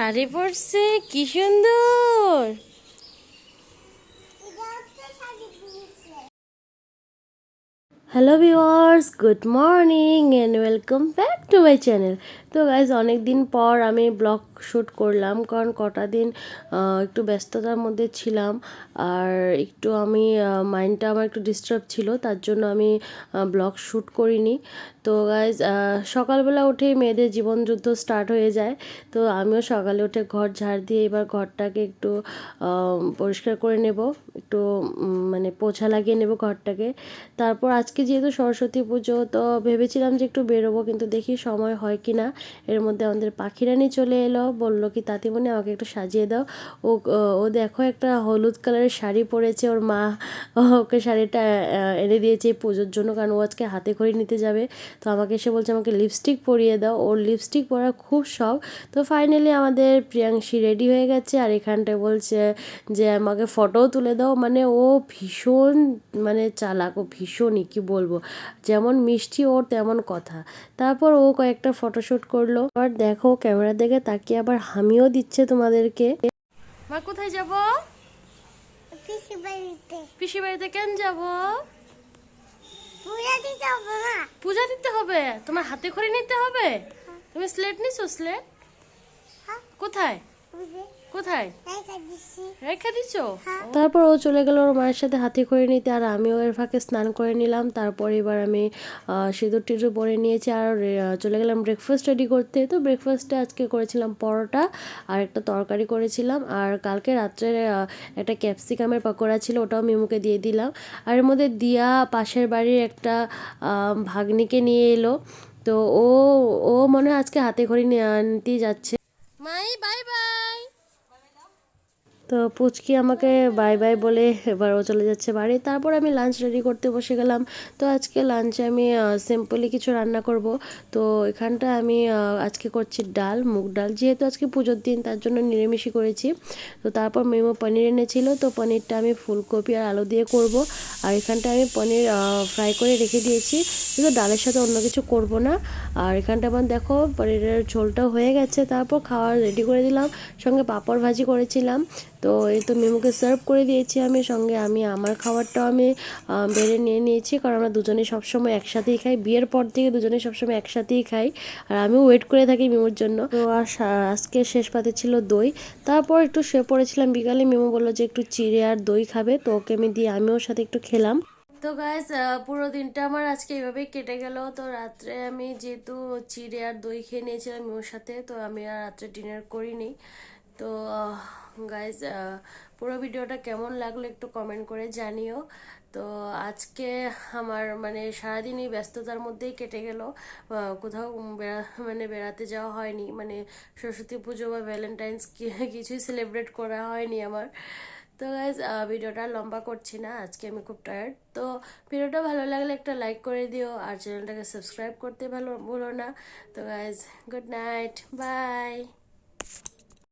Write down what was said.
শাড়ি পরছে? কি সুন্দর! Hello viewers good morning and welcome back to my channel তো গাইজ অনেক দিন পর আমি ব্লগ শ্যুট করলাম, কারণ কটা দিন একটু ব্যস্ততার মধ্যে ছিলাম। আর একটু আমি মাইন্ডটা আমার একটু ডিস্টার্ব ছিল, তার জন্য আমি ব্লগ শ্যুট করিনি। তো গাইজ সকালবেলা উঠেই মেয়েদের জীবনযুদ্ধ স্টার্ট হয়ে যায়। তো আমিও সকালে উঠে ঘর ঝাড় দিয়ে এবার ঘরটাকে একটু পরিষ্কার করে নেব, একটু মানে পোছা লাগিয়ে নেব ঘরটাকে। তারপর আজকে যেহেতু সরস্বতী পুজো, তো ভেবেছিলাম যে একটু বেরোবো, কিন্তু দেখি সময় হয় কি না এর মধ্যে আমাদের পাখিরানি চলে এলো, বলল কি, তাঁতিমণি, আমাকে একটু সাজিয়ে দাও। ও ও দেখো একটা হলুদ কালারের শাড়ি পরেছে, ওর মা ওকে শাড়িটা এনে দিয়েছে পুজোর জন্য, কারণ ও আজকে হাতে খড়ি নিতে যাবে। তো আমাকে এসে বলছে, আমাকে লিপস্টিক পরিয়ে দাও। ওর লিপস্টিক পরার খুব শখ। তো ফাইনালি আমাদের প্রিয়াংশী রেডি হয়ে গেছে, আর এখানটায় বলছে যে, আমাকে ফটোও তুলে দাও। মানে ও ভীষণ মানে চালাক, ও ভীষণই, কী বলব? যেমন মিষ্টি ওর, তেমন কথা। তারপর ও কয়েকটা ফটোশ্যুট করল। আর দেখো ক্যামেরা দেখে তাকিয়ে আবার হামিও দিচ্ছে তোমাদেরকে। মা কোথায় যাব? পিসি বাড়িতে। পিসি বাড়িতে কেন যাব? পূজা দিতে হবে মা। পূজা দিতে হবে? তোমার হাতে খড়ি নিতে হবে? তুমি স্লেট নিছো স্লেট হ্যাঁ। কোথায়? কোথায়? রেখে দিচ্ছি দিছো? হ্যাঁ। তারপর ও চলে গেল ওর মায়ের সাথে হাতে করে নিতে আর আমিও এর ফাঁকে স্নান করে নিলাম। তারপর এবার আমি সিঁদুর টিঁদুর পরে নিয়েছি আর চলে গেলাম ব্রেকফাস্ট রেডি করতে। তো ব্রেকফাস্টে আজকে করেছিলাম পরোটা আর একটা তরকারি করেছিলাম। আর কালকে রাত্রে একটা ক্যাপসিকামের পকোড়া ছিল ওটাও মিমুকে দিয়ে দিলাম। আর এর মধ্যে দিয়া পাশের বাড়ির একটা ভাগ্নিকে নিয়ে এলো। তো ও ও মনে হয় আজকে হাতে খড়ি নিতেই যাচ্ছে। মাই বাই বাই। তো পুচকি আমাকে বাই বাই বলে এবার ও চলে যাচ্ছে বাড়ি। তারপর আমি লাঞ্চ রেডি করতে বসে গেলাম। তো আজকে লাঞ্চে আমি সিম্পলি কিছু রান্না করব। তো এখানটা আমি আজকে করছি ডাল, মুগ ডাল। যেহেতু আজকে পুজোর দিন, তার জন্য নিরামিষই করেছি। তো তারপর মেমো পনির এনেছিল। তো পনিরটা আমি ফুলকপি আর আলু দিয়ে করব। আর এখানটা আমি পনির ফ্রাই করে রেখে দিয়েছি। কিন্তু ডালের সাথে অন্য কিছু করব না। আর এখানটা আমার দেখো, পনিরের ঝোলটাও হয়ে গেছে। তারপর খাওয়ার রেডি করে দিলাম। সঙ্গে পাঁপড় ভাজি করেছিলাম। তো এই তো মেমুকে সার্ভ করে দিয়েছি আমি, সঙ্গে আমি, আমার খাবারটাও আমি বেড়ে নিয়ে নিয়েছি। কারণ আমরা দুজনেই সবসময় একসাথেই খাই, বিয়ের পর থেকে দুজনে সবসময় একসাথেই খাই। আর আমিও ওয়েট করে থাকি মেমুর জন্য। তো আর আজকে শেষ পাতে ছিল দই। তারপর একটু শুয়ে পড়েছিলাম বিকালে, মেমু বলল যে একটু চিড়ে আর দই খাবে, তো ওকে আমি দিয়ে আমিও সাথে একটু খেলাম। তো গাইজ পুরো দিনটা আমার আজকে এইভাবেই কেটে গেল। তো রাত্রে আমি যেহেতু চিড়ে আর দই খেয়ে নিয়েছিলাম ওর সাথে, তো আমি আর রাত্রে ডিনার করিনি। তো গাইজ পুরো ভিডিওটা কেমন লাগল একটু কমেন্ট করে জানিও। তো, আজকে আমার মানে সারাদিনই ব্যস্ততার মধ্যেই কেটে গেল। কোথাও বেড়া মানে বেড়াতে যাওয়া হয়নি। মানে সরস্বতী পুজো বা ভ্যালেন্টাইন্স কিছুই সেলিব্রেট করা হয়নি আমার। তো গাইজ ভিডিওটা লম্বা করছি না, আজকে আমি খুব টায়ার্ড তো, ভিডিওটা ভালো লাগলে একটা লাইক করে দিও, আর চ্যানেলটাকে সাবস্ক্রাইব করতে ভালো ভুলো না। তো গাইজ গুড নাইট বাই